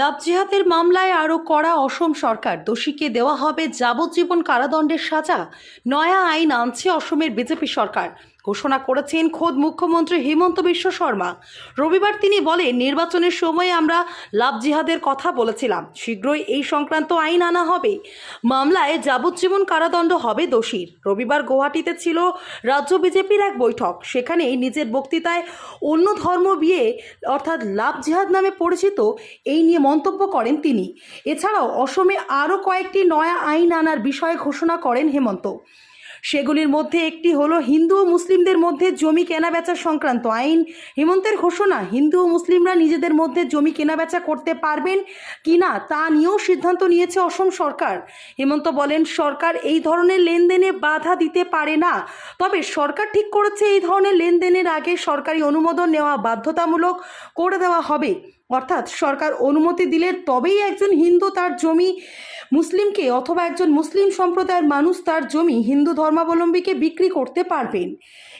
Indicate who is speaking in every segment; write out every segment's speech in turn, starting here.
Speaker 1: লাভ জিহাদের মামলায় আরও কড়া অসম সরকার। দোষীকে দেওয়া হবে যাবজ্জীবন কারাদণ্ডের সাজা। নয়া আইন আনছে অসমের বিজেপি সরকার। ঘোষণা করেছেন খোদ মুখ্যমন্ত্রী হিমন্ত বিশ্ব শর্মা। রবিবার তিনি বলেন, নির্বাচনের সময় আমরা লাভ জিহাদের কথা বলেছিলাম। শীঘ্রই এই সংক্রান্ত আইন আনা হবে। মামলায় যাবজ্জীবন কারাদণ্ড হবে দোষীর। রবিবার গুয়াহাটিতে ছিল রাজ্য বিজেপির এক বৈঠক। সেখানে নিজের বক্তৃতায় অন্য ধর্ম বিয়ে, অর্থাৎ লাভ জিহাদ নামে পরিচিত, এই নিয়ে মন্তব্য করেন তিনি। এছাড়াও অসমে আরও কয়েকটি নয়া আইন আনার বিষয়ে ঘোষণা করেন হেমন্ত। সেগুলির মধ্যে একটি হলো হিন্দু ও মুসলিমদের মধ্যে জমি কেনাবেচা সংক্রান্ত আইন। হেমন্তের ঘোষণা, হিন্দু ও মুসলিমরা নিজেদের মধ্যে জমি কেনাবেচা করতে পারবেন কিনা তা নিয়েও সিদ্ধান্ত নিয়েছে অসম সরকার। হেমন্ত বলেন, সরকার এই ধরনের লেনদেনে বাধা দিতে পারে না। তবে সরকার ঠিক করেছে এই ধরনের লেনদেনের আগে সরকারি অনুমোদন নেওয়া বাধ্যতামূলক করে দেওয়া হবে। অর্থাৎ সরকার অনুমতি দিলে তবেই একজন হিন্দু তার জমি মুসলিমকে অথবা একজন মুসলিম সম্প্রদায়ের মানুষ তার জমি হিন্দু ধর্মাবলম্বীকে বিক্রি করতে পারবেন।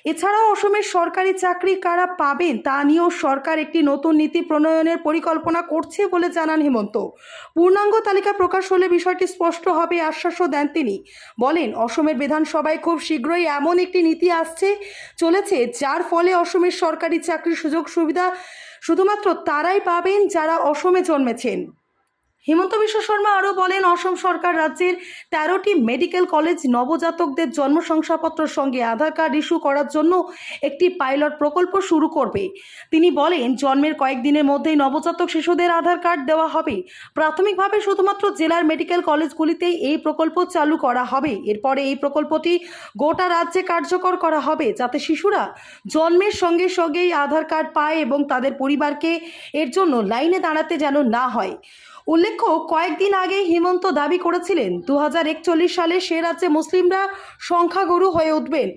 Speaker 1: এছাড়াও অসমের সরকারি চাকরি কারা পাবেন তা নিয়েও সরকার একটি নতুন নীতি প্রণয়নের পরিকল্পনা করছে বলে জানান হেমন্ত। পূর্ণাঙ্গ তালিকা প্রকাশ হলে বিষয়টি স্পষ্ট হবে আশ্বাসও দেন তিনি। বলেন, অসমের বিধানসভায় খুব শীঘ্রই এমন একটি নীতি আসছে, চলেছে, যার ফলে অসমের সরকারি চাকরির সুযোগ সুবিধা শুধুমাত্র তারাই পাবেন যারা অসমে জন্মেছেন। হিমন্ত বিশ্ব শর্মা আরও বলেন, অসম সরকার রাজ্যের তেরোটি মেডিকেল কলেজ নবজাতকদের জন্ম শংসাপত্রের সঙ্গে আধার কার্ড ইস্যু করার জন্য একটি পাইলট প্রকল্প শুরু করবে। তিনি বলেন, জন্মের কয়েকদিনের মধ্যেই নবজাতক শিশুদের আধার কার্ড দেওয়া হবে। প্রাথমিকভাবে শুধুমাত্র জেলার মেডিকেল কলেজগুলিতেই এই প্রকল্প চালু করা হবে। এরপরে এই প্রকল্পটি গোটা রাজ্যে কার্যকর করা হবে, যাতে শিশুরা জন্মের সঙ্গে সঙ্গেই আধার কার্ড পায় এবং তাদের পরিবারকে এর জন্য লাইনে দাঁড়াতে যেন না হয়। উল্লেখ্য, কয়েকদিন আগে হিমন্ত দাবি করেছিলেন দু হাজার একচল্লিশ সালে সে রাজ্যে মুসলিমরা সংখ্যাগুরু হয়ে উঠবেন।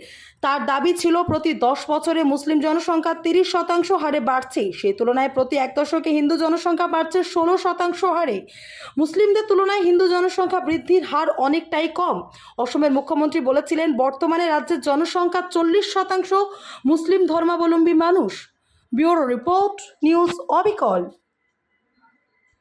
Speaker 1: তার দাবি ছিল, প্রতি দশ বছরে মুসলিম জনসংখ্যা তিরিশ শতাংশ হারে বাড়ছে। সেই তুলনায় প্রতি এক দশকে হিন্দু জনসংখ্যা বাড়ছে ষোলো শতাংশ হারে। মুসলিমদের তুলনায় হিন্দু জনসংখ্যা বৃদ্ধির হার অনেকটাই কম। অসমের মুখ্যমন্ত্রী বলেছিলেন, বর্তমানে রাজ্যের জনসংখ্যা চল্লিশ শতাংশ মুসলিম ধর্মাবলম্বী মানুষ। ব্যুরো রিপোর্ট, নিউজ অবিকল।